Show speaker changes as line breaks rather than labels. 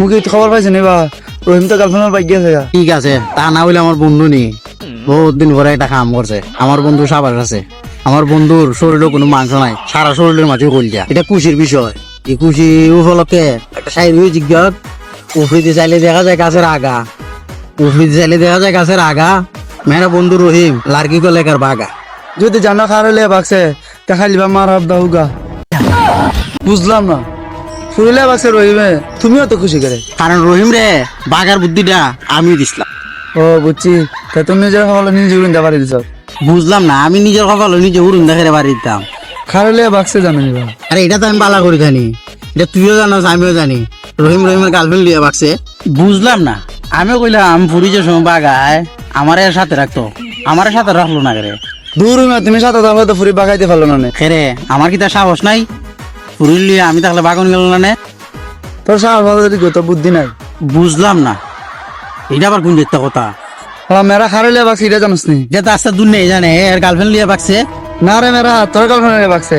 মুখে খবর পাইছে নি বা রহিম তো বাইক গেছে
ঠিক আছে তা না হইলে আমার বন্ধু নি বহুত দিন পরে একটা কাম করছে। আমার বন্ধু সাবাস আছে। আমার বন্ধুর শরীরে কোনো মাংস নাই। সারা শরীরের মাঝে কলজা এটা খুশির বিষয়। এই খুশি উপলক্ষে একটা সাইড মিউজিক গান উফরিতে চাইলে দেখা যায় গাছের আগা। উফরিতে চাইলে দেখা যায় গাছের আগা। মেরা বন্ধু রহিম লার্কি কলেকার বাগা।
যদি জানো খারলে বাকছে দেখাইলিবা মার হাব দাহুগা বুঝলাম না। ফুরিলে বাকছে রহিমে তুমিও তো খুশি করে।
কারণ রহিম রে বাগার বুদ্ধিটা আমি দিছিলাম।
ও বুঝছি। তা তুমি যে হলো নিজে উড়িন্দা পারি দিছ।
বুঝলাম না আমি নিজের কপাল নিজে উড়ুন দেখে বাড়ি দিতাম।
খারলে বাকছে জানো নিবা।
আরে এটা তো আমি বালা করে জানি। এটা তুইও জানোস আমিও জানি। রহিম রহিমের গার্লফ্রেন্ড লিয়ে বাকছে বুঝলাম না। আমিও কইলাম ফুরি যে সময় বাগায় আমারে সাথে রাখতো। আমারে সাথে রাখল না করে
দূর তুমি সাথে তাহলে তো ফুরি বাগাইতে পারল না।
খেরে আমার কি তার সাহস নাই? ফুরি লিয়ে আমি তাহলে বাগন গেল না নে?
তোর সাহস ভালো যদি তো বুদ্ধি নাই।
বুঝলাম না। এটা আবার কোন একটা কথা?
হ্যাঁ মেরা খারলে বাকছে এটা জানিস নি?
যে তো আস্তে দূর নেই জানে এর গার্লফ্রেন্ড লিয়া বাকছে
না রে মেরা তোর গার্লফ্রেন্ড বাকছে